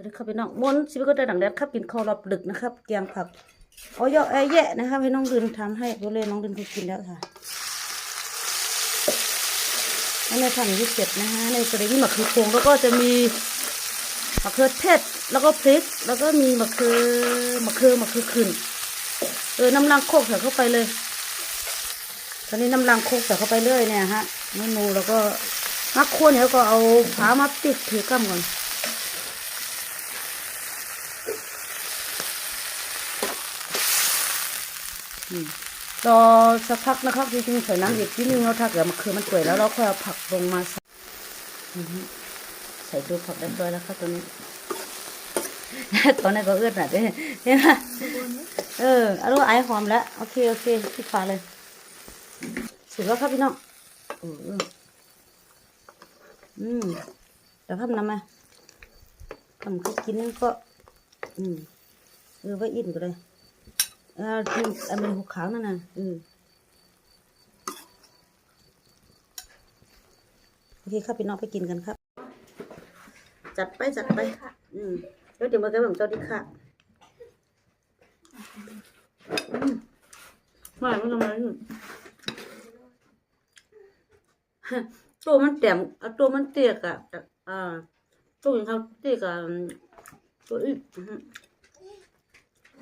วัสดีครับพี่น้องมนชีวิตก็ได้ดังแดดครับกินข้าวรอบดึกนะครับแกงผักอ๋อยอแอแยะนะครับให้น้องดินทำให้ก็เลยน้องดินเขากินแล้วค่ะอันนี้ทำอย่างที่เสร็จนะฮะในกระดนี่มะเขือพวงแล้วก็จะมีมะเขือเทศแล้วก็พริก แล้วก็มีมะเขือมะเขือมะเขือขึ้นเออน้ำลังโคกใส่เข้าไปเลยตอนนี้น้ำลังโคกใส่เข้าไปเลยเนี่ยฮะเมนูแล้วก็มักคั่วเนี่ยก็เอาผามาติดถือกำก่อน รอสักพักนะครับจริงๆใส่น้ำอีกนิดนึงแล้วถ้าเกิดมะเขือมันเปื่อยแล้วเราค่อยเอาผักลงมาใส่ใส่ตัวผักเรียบร้อยแล้วครับตัวนี้ตอนนี้ก็เอื้อนหน่อยด้เห็นไหมเออเอาลูกไอ้หอมแล้วโอเคโอเคปิดฝาเลยเสร็จแล้วครับพี่น้องอืมอืมอืมเดี๋ยวทำน้ำมาทำก็กินก็ อืมเออไว้อิ่มก็เลย อ่าที่อันเป็นหุบขาวนั่นน่ะอืมโอเคครับพี่น้องไปกินกันครับ จัดไปจัดไปอืมแล้วเดี๋ยวมาแกแบบเจ้าดิค่ะมไม่ไม่ทำไมอืมฮะตัวมันแต้มตัวมันเตี้ยกอะอ่าตัวอย่างเขาเตี้ยกอะอืมตัวอีก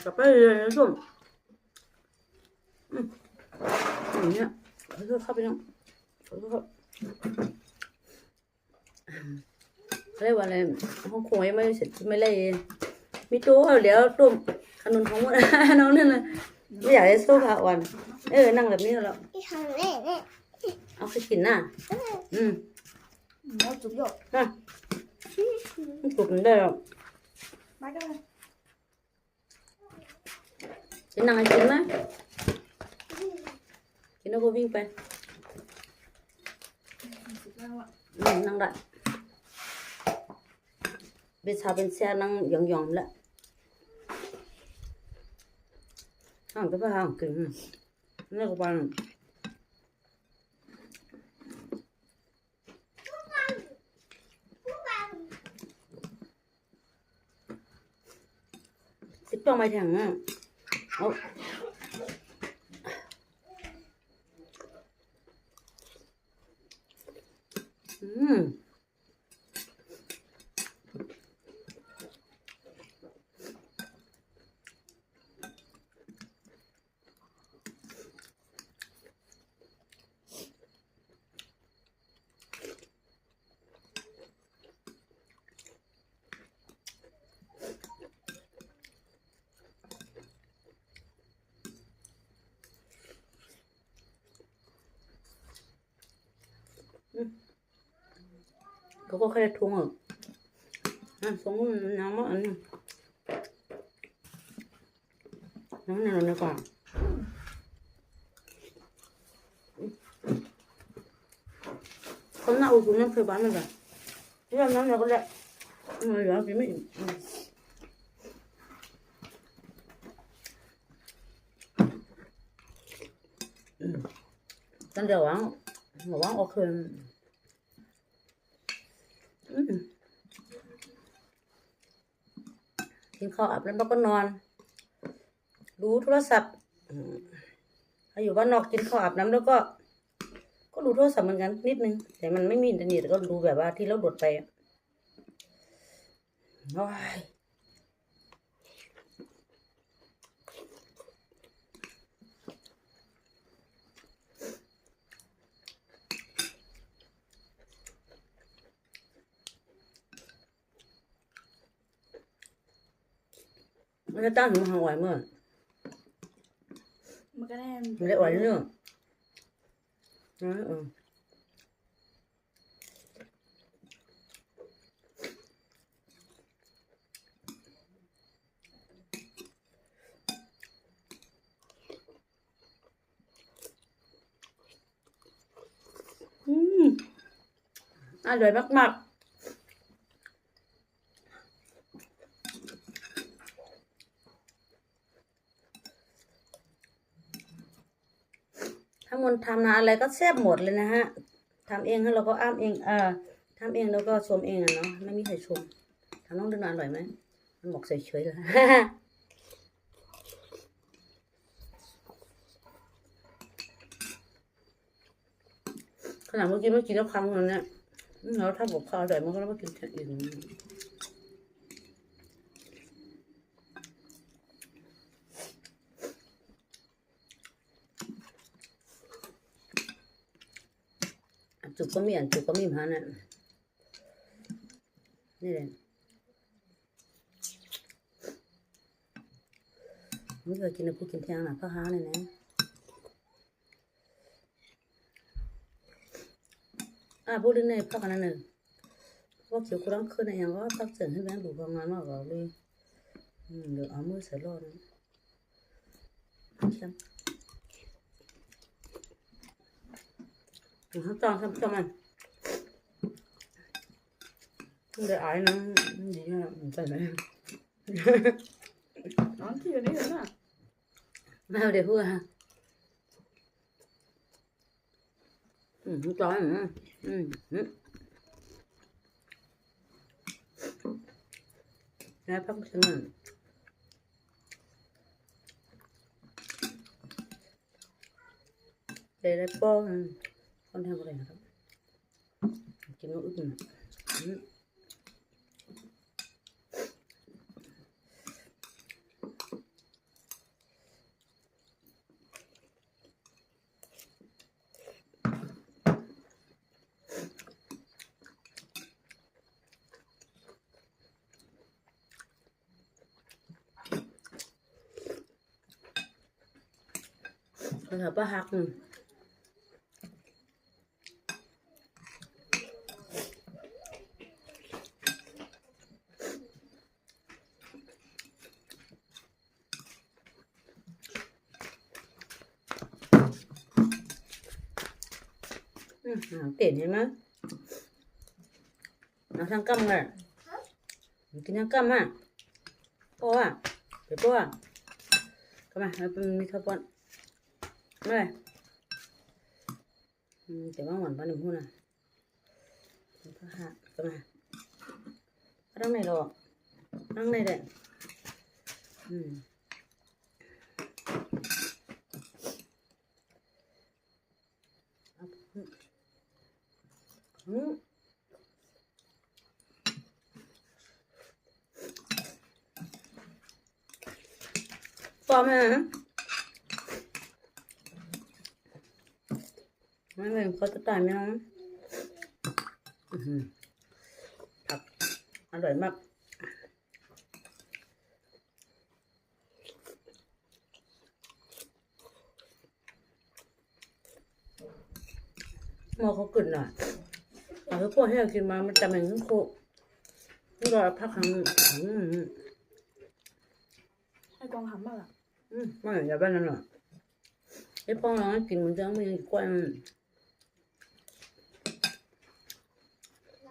กี้กินเขาเขาไข่ไปแล้วมาอยู่นี่เลยมันก็พ่ายไงอยู่เดี๋ยวเราเพื่อนอินน่ะอืมจะไม่ด้วยพุ่งอะอืมกลับไปเลยนะส้มอืมอย่างเงี้ยขอโทษครับพี่น้องขอโทษเขาเรียกว่าอะไรห้องครัวยังไม่เสร็จไม่เลยมีตู้เดี๋ยวตุ้มขนุนของมันน้องนั่นเลยไม่อยากให้สู้ค่ะวัน เออ นั่งแบบนี้แล้วเอาไปกินน่ะ อืมหมอจุกหยกน่ะมันถูกมันได้หรอมากันเลยจะนั่งให้กินไหมกินแล้วก็วิ่งไดแล้วมนั่งได้เป็นชาเป็นเสีย นั่งยองๆแล้วห่างก็ไปห่างกินนี่ก็ไปสิบต้อง ไป เขาก็แค่ทุ่งอะอะสมมติน้ำมันอันนี้น้ำนี่เราดีกว่าคนน่าอุ่นน้ำเคยบ้านมันแบบที่เราน้ำเรา กินข้าวอาบน้ำแล้วก็นอน ดูโทรศัพท์อืมถ้าอยู่บ้านนอกกินข้าวอาบน้ำแล้วก็ ก็ดูโทรศัพท์เหมือนกันนิดนึง แต่มันไม่มีอินเทอร์เน็ตก็ดูแบบว่าที่เราโดดไปอะโอ้ย มันจะตั้งหนูหางไหวเมื่อมันก็ได้มันได้ไหวเรื่องนะเอออร่อยมากๆ ทำนะอะไรก็แซ่บหมดเลยนะฮะทำเองแล้วเราก็อ้ามเองเออทำเองแล้วก็ชมเองอะเนาะไม่มีใครชมทำน้องดูหน่อยอร่อยไหมมันบอกเฉยๆเลยขนาดเมื่อกี้ไม่กินแล้วครั้งนึงเนี่ยอืมแล้วถ้าบอกข้าวอร่อยมันก็ต้องมากินอย่างอื่นอัน จุกก็มีอันจุกก็มีมานี่ยนี่เลยไม่เคยกินนะพูดกินเที่ยงนะข้าวห้าเลยนะอ่าพูดถึงในพักอันนั้นหนึ่งว่าเขียวกระด้างขึ้นในอย่างว่าพักเสริมให้แบงค์ดูประมาณว่าเราเลยอืมเดี๋ยวเอามือใส่รอดนะช่ งขั้นตอนทำทำมันเดี๋ยวไอ้นั่งดีนะใส่ไหมน้องที่อยู่นี่ นะไม่เอาเดี๋ยว พูดฮะอืมขั้นตอนอืมอืมอืมแล้วพักถึงมัน đây là po con theo cái này không chỉ nó ướp này Ừ. เขาถามป้าฮักอืมอืมหาเก่งเห็นไหมเอาทางกำเลยกินทางกำอะพ่ออะเดี๋ยวพ่ออะกำมาเอาเป็นมีข้าวปอน Đây. Ừ, Chỉ có ngoản bao nhiêu hôn à? Không có hạ. Cơ mà. Cái đăng này rồi. Đăng này đấy. Ừ. Ừ. Tôm hả? ไม่เป็นเขาจะตายไหมน้องอื้อหือผักอร่อยมากหมอเขากึ่นอะ เอาไปพวกให้เรากินมา มันจำเป็นต้งโคกนี่ก็พักครั้งอืมให้กองหำบ้างล่ะอืมไม่อย่าบ้านนั่นหรอกไอ้พ่อน้องให้กินมันจะไม่ยังกล้วยมัน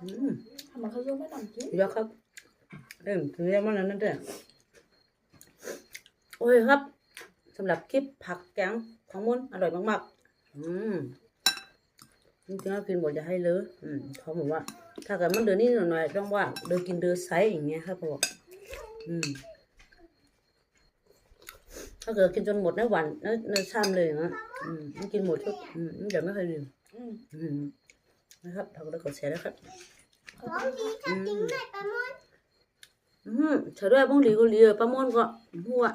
อืมทำไมเขาโยนไม่นำกินเยอะครับเอ็มถึงเรียกว่านั้นนั่นเด้อโอ้ยครับสำหรับคลิปผักแกงของมุนอร่อยมากๆ อืม จริงๆแล้วกินบอกจะให้เลยอืมเขาบอกว่า ถ้าเกิดมันเดือนนี้หน่อยๆต้องว่าเดือนกินเดือนไซส์อย่างเงี้ยครับเขาบอกอืมถ้าเกิดกินจนหมดในวันในในชามเลยนะอืมมันกินหมดทุกอืมเดี๋ยวไม่เคยลืมอืมอืมนะครับทำแล้วกดแชร์นะครับน้องดีชอบกินแม่ปลาหมดอืมเฉยด้วยบ้องหลีก็หลีป้ามอนก็หัว